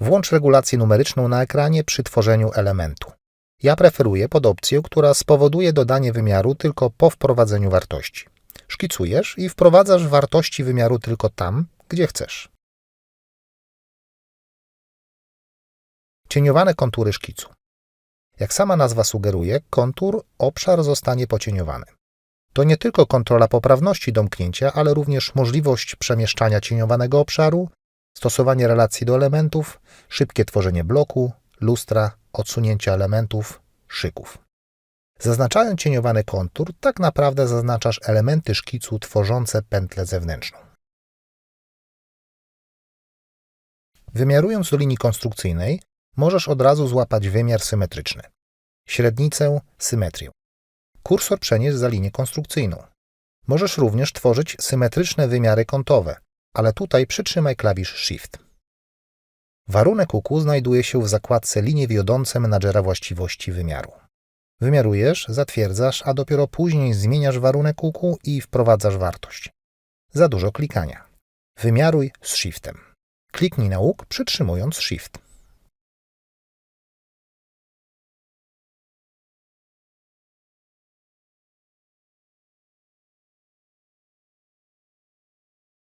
Włącz regulację numeryczną na ekranie przy tworzeniu elementu. Ja preferuję pod opcję, która spowoduje dodanie wymiaru tylko po wprowadzeniu wartości. Szkicujesz i wprowadzasz wartości wymiaru tylko tam, gdzie chcesz. Cieniowane kontury szkicu. Jak sama nazwa sugeruje, kontur, obszar zostanie pocieniowany. To nie tylko kontrola poprawności domknięcia, ale również możliwość przemieszczania cieniowanego obszaru, stosowanie relacji do elementów, szybkie tworzenie bloku, lustra, odsunięcia elementów, szyków. Zaznaczając cieniowany kontur, tak naprawdę zaznaczasz elementy szkicu tworzące pętlę zewnętrzną. Wymiarując do linii konstrukcyjnej, możesz od razu złapać wymiar symetryczny. Średnicę, symetrię. Kursor przenieść za linię konstrukcyjną. Możesz również tworzyć symetryczne wymiary kątowe, ale tutaj przytrzymaj klawisz Shift. Warunek UQ znajduje się w zakładce linie wiodące menadżera właściwości wymiaru. Wymiarujesz, zatwierdzasz, a dopiero później zmieniasz warunek UQ i wprowadzasz wartość. Za dużo klikania. Wymiaruj z Shiftem. Kliknij na łuk przytrzymując Shift.